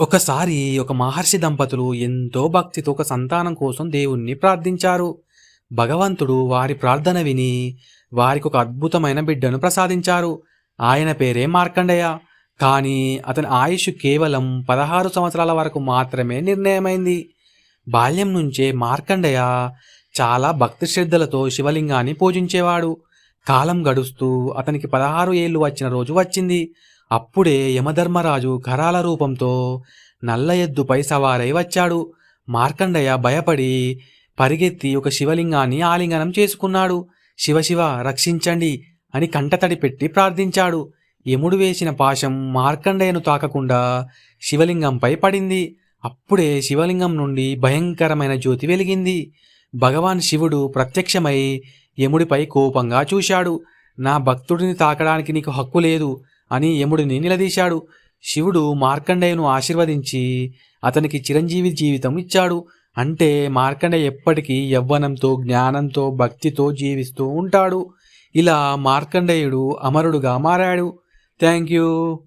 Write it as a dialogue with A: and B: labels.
A: ఒకసారి ఒక మహర్షి దంపతులు ఎంతో భక్తితో ఒక సంతానం కోసం దేవుణ్ణి ప్రార్థించారు. భగవంతుడు వారి ప్రార్థన విని వారికి ఒక అద్భుతమైన బిడ్డను ప్రసాదించారు. ఆయన పేరే మార్కండయ్య కానీ అతని ఆయుష్ కేవలం పదహారు సంవత్సరాల వరకు మాత్రమే నిర్ణయమైంది. బాల్యం నుంచే మార్కండయ్య చాలా భక్తి శ్రద్ధలతో శివలింగాన్ని పూజించేవాడు. కాలం గడుస్తూ అతనికి పదహారు ఏళ్ళు వచ్చిన రోజు వచ్చింది. అప్పుడే యమధర్మరాజు కరాల రూపంతో నల్ల ఎద్దుపై సవారై వచ్చాడు. మార్కండయ్య భయపడి పరిగెత్తి ఒక శివలింగాన్ని ఆలింగనం చేసుకున్నాడు. శివశివ రక్షించండి అని కంటతడి పెట్టి ప్రార్థించాడు. యముడు వేసిన పాశం మార్కండయ్యను తాకకుండా శివలింగంపై పడింది. అప్పుడే శివలింగం నుండి భయంకరమైన జ్యోతి వెలిగింది. భగవాన్ శివుడు ప్రత్యక్షమై యముడిపై కోపంగా చూశాడు. నా భక్తుడిని తాకడానికి నీకు హక్కు లేదు. అని యముడిని నిలదీశాడు. శివుడు మార్కండేయును ఆశీర్వదించి అతనికి చిరంజీవి జీవితం ఇచ్చాడు. అంటే మార్కండేయ ఎప్పటికీ యవ్వనంతో జ్ఞానంతో భక్తితో జీవిస్తూ ఉంటాడు. ఇలా మార్కండేయుడు అమరుడుగా మారాడు. Thank you.